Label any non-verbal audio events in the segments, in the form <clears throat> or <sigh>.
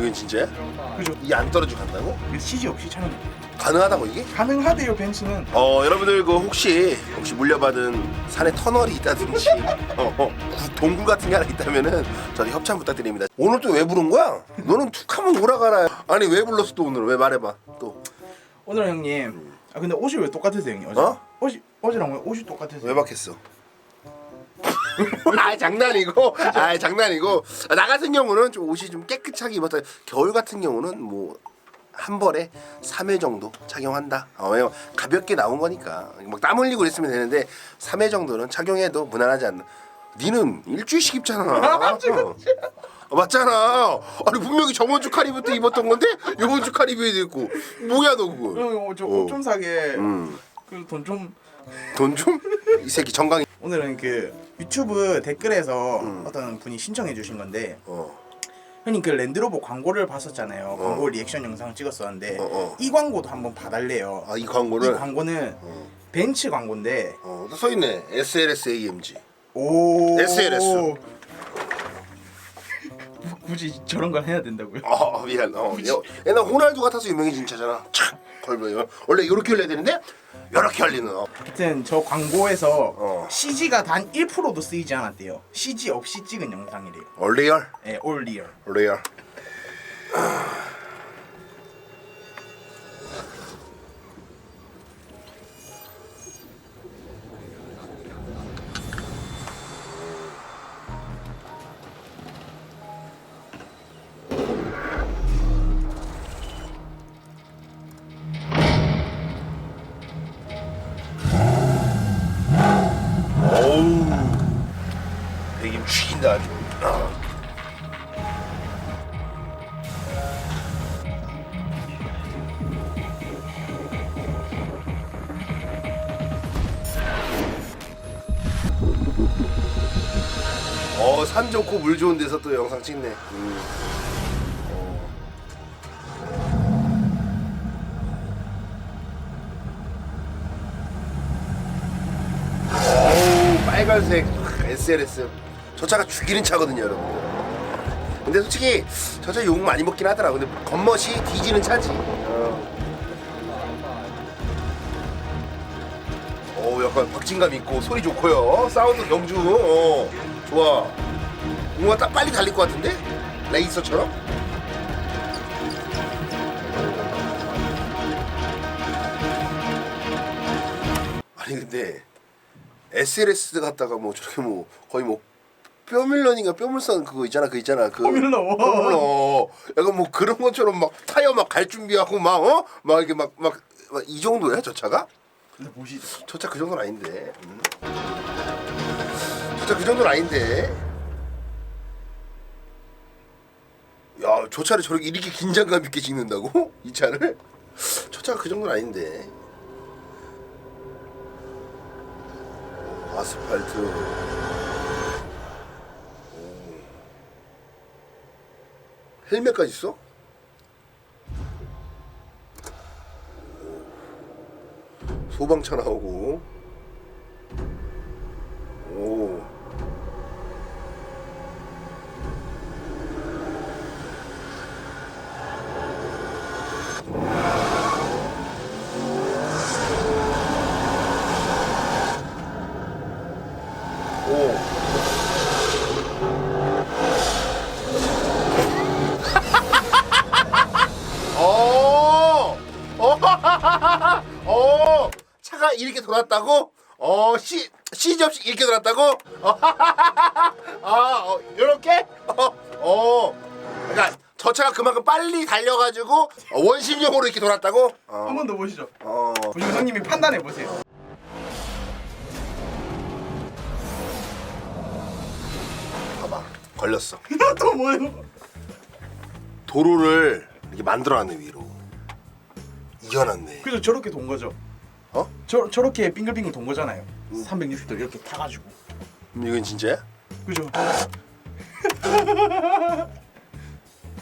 이건 진짜야? 그죠? 이게 안 떨어지고 간다고? CG 없이 촬영 가능하다고 이게? 가능하대요 벤츠는 어 여러분들 그 혹시 혹시 물려받은 산에 터널이 있다든지 어, 어, 구- 동굴 같은 게 하나 있다면은 저희 협찬 부탁드립니다. 오늘 또 왜 부른 거야? 너는 툭하면 오라가라. 아니 왜 불렀어 또 오늘 왜 말해봐 또 왜 오늘 형님 아 근데 옷이 왜 똑같으세요 형님 어제? 어? 옷이 어제랑 왜 옷이 똑같으세요? 박했어? <laughs> 아 장난이고? 아 장난이고? 아, 나 같은 경우는 좀 옷이 좀 깨끗하게 입었다. 겨울 같은 경우는 뭐 한 벌에 3회 정도 착용한다. 어, 왜냐면 가볍게 나온 거니까. 막 땀 흘리고 그랬으면 되는데 3회 정도는 착용해도 무난하지 않나. 니는 일주일씩 입잖아. <laughs> 어. 어, 맞잖아. 아니 분명히 저번 주 카리브 때 입었던 건데 이번 주 카리브에도 입고. 뭐야 너 그거 형 저옷 좀 사게. 음. 그돈 좀. 돈 좀? 이 새끼 정강이. 오늘은 그 유튜브 댓글에서 음. 어떤 분이 신청해 주신 건데 어. 형님 그 랜드로버 광고를 봤었잖아요 광고 리액션 영상 찍었었는데 어, 어. 이 광고도 한번 봐달래요 아이이 광고를 광고는 벤츠 광고인데 어, 또 써있네. SLS AMG. 오 SLS. <laughs> 굳이 저런 걸 해야 된다고요? 어, 미안. 어, 여- 옛날 호날두 같아서 유명해진 차잖아. 착 걸면 원래 이렇게 열려야 되는데 이렇게 열리는. 어. 하여튼 저 광고에서 어. CG가 단 1%도 쓰이지 않았대요. CG 없이 찍은 영상이래요. 어, 리얼, 예, 올 리얼. 리얼. 배김 죽인다 아주. 아. 어, 산 좋고 물 좋은 데서 또 영상 찍네. 음. 어 우, 빨간색 SLS. 저 차가 죽이는 차거든요, 여러분. 근데 솔직히 저 차 욕 많이 먹긴 하더라. 근데 겉멋이 뒤지는 차지. 어. 어, 약간 박진감 있고 소리 좋고요. 사운드 경주. 어, 좋아. 뭔가 딱 빨리 달릴 것 같은데? 레이서처럼? 아니 근데 SLS 갔다가 뭐 저렇게 뭐 거의 뭐 뼈밀런인가 뼈물선 그거 있잖아 그 있잖아 그 뼈밀러. 뼈밀러. 약간 뭐 그런 것처럼 막 타이어 막 갈 준비하고 막 어? 막 이렇게 막 막 이 정도야 저 차가? 근데 보시죠. 저 차 그 정도는 아닌데. 음. 저 차 그 정도는 아닌데. 야, 저 차를 저렇게 이렇게 긴장감 있게 찍는다고? <laughs> 이 차를? 저 차가 그 정도는 아닌데. 아스팔트. 헬멧까지 있어? 소방차 나오고 이렇게 돌았다고? 어, 시 시지 없이 이렇게 돌았다고? 어. <laughs> 아, 어, 요렇게? 어. 어. 그러니까 저 차가 그만큼 빨리 달려 가지고 원심력으로 이렇게 돌았다고? 어. 한번더 보시죠. 어. 보시고 형님이 판단해 보세요. 봐봐. 걸렸어. <laughs> 또 뭐예요? 도로를 이렇게 만들어 놨네, 위로. 이겨놨네. 그래서 저렇게 돈 거죠. 어? 저 저렇게 빙글빙글 돈 거잖아요. 360도 이렇게 타가지고. 음, 이건 진짜야? 그죠?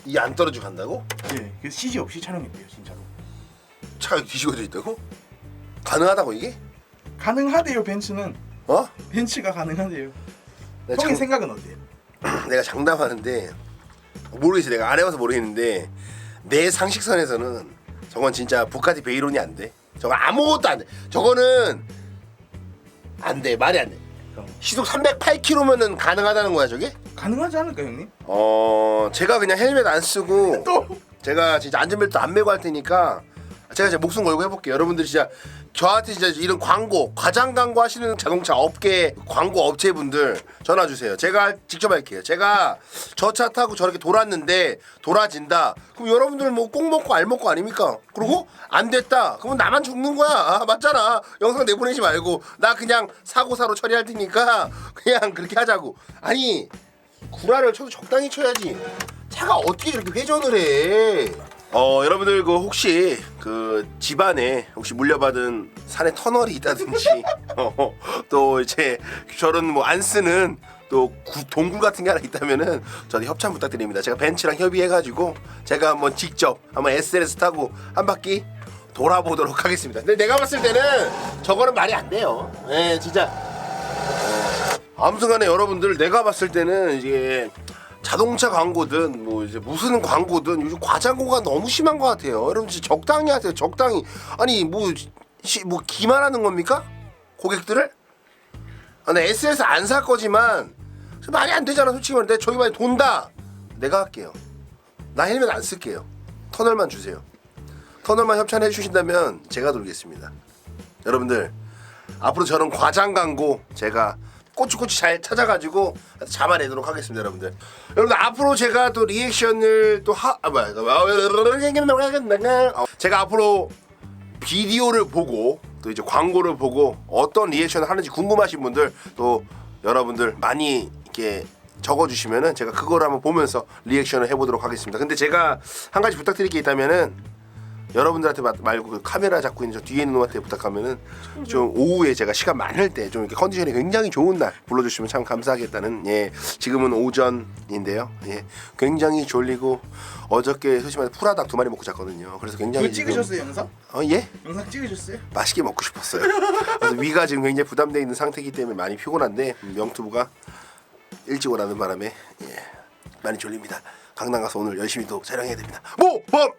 이게 안 떨어지고 간다고? 예, 그 CG 없이 촬영했대요, 진짜로. 차가 뒤집어져 있다고? 가능하다고 이게? 가능하대요, 벤츠는. 어? 벤츠가 가능하대요. 내가, 형의 장, 생각은 어때요? <clears throat> 내가 장담하는데 모르겠어 내가 안 해봐서 모르겠는데 내 상식선에서는 저건 진짜 부카티 베이론이 안 돼. 저거 아무것도 안 돼. 저거는 안 돼. 말이 안 돼. 시속 308km면은 가능하다는 거야 저게? 가능하지 않을까 형님? 어 제가 그냥 헬멧 안 쓰고 <laughs> 또 제가 진짜 안전벨트 안 매고 할 테니까 제가 진짜 목숨 걸고 해볼게요. 여러분들 진짜 저한테 진짜 이런 광고, 과장 광고 하시는 자동차 업계 광고 업체 분들 전화 주세요. 제가 직접 할게요. 제가 저 차 타고 저렇게 돌았는데 돌아진다. 그럼 여러분들 뭐꼭 먹고 알 먹고 아닙니까? 그리고 안 됐다. 그러면 나만 죽는 거야. 아, 맞잖아. 영상 내보내지 말고 나 그냥 사고 사로 처리할 테니까 <laughs> 그냥 그렇게 하자고. 아니 구라를 쳐도 적당히 쳐야지. 차가 어떻게 이렇게 회전을 해? 어 여러분들 그 혹시 그 집안에 혹시 물려받은 산에 터널이 있다든지 <laughs> 어, 또 이제 저런 뭐 안 쓰는 또 구- 동굴 같은 게 하나 있다면은 저한테 협찬 부탁드립니다. 제가 벤츠랑 협의해가지고 제가 한번 직접 한번 SLS 타고 한 바퀴 돌아보도록 하겠습니다. 근데 내가 봤을 때는 저거는 말이 안 돼요. 예, 진짜 아무튼간에 여러분들 내가 봤을 때는 이게 자동차 광고든 뭐 이제 무슨 광고든 요즘 과장고가 너무 심한 것 같아요. 여러분 진짜 적당히 하세요. 적당히 아니 뭐 시, 뭐 기만하는 겁니까? 고객들을? 아, 나 SS 안 살 거지만 말이 안 되잖아 솔직히 말해. 저기 만에 돈다. 내가 할게요. 나 헬멧 안 쓸게요. 터널만 주세요. 터널만 협찬해 주신다면 제가 돌겠습니다. 여러분들 앞으로 저런 과장 광고 제가 꼬치꼬치 잘 찾아가지고 잡아내도록 하겠습니다, 여러분들. 여러분들 앞으로 제가 또 리액션을 또 하, 아 뭐야, 어, 제가 앞으로 비디오를 보고 또 이제 광고를 보고 어떤 리액션을 하는지 궁금하신 분들 또 여러분들 많이 이렇게 적어주시면은 제가 그걸 한번 보면서 리액션을 해보도록 하겠습니다. 근데 제가 한 가지 부탁드릴 게 있다면은 여러분들한테 마- 말고 그 카메라 잡고 있는 저 뒤에 있는 놈한테 부탁하면은 좀 오후에 제가 시간 많을 때 좀 이렇게 컨디션이 굉장히 좋은 날 불러주시면 참 감사하겠다는 예 지금은 오전인데요 예 굉장히 졸리고 어저께 솔직히 말해 풀아닭 두 마리 먹고 잤거든요 그래서 굉장히 그거 지금- 찍으셨어요 영상? 어 예? 영상 찍으셨어요? 맛있게 먹고 싶었어요. 그래서 위가 지금 굉장히 부담되어 있는 상태이기 때문에 많이 피곤한데 음, 명투부가 일찍 오라는 바람에 예, 많이 졸립니다. 강남 가서 오늘 열심히 또 촬영해야 됩니다. 모범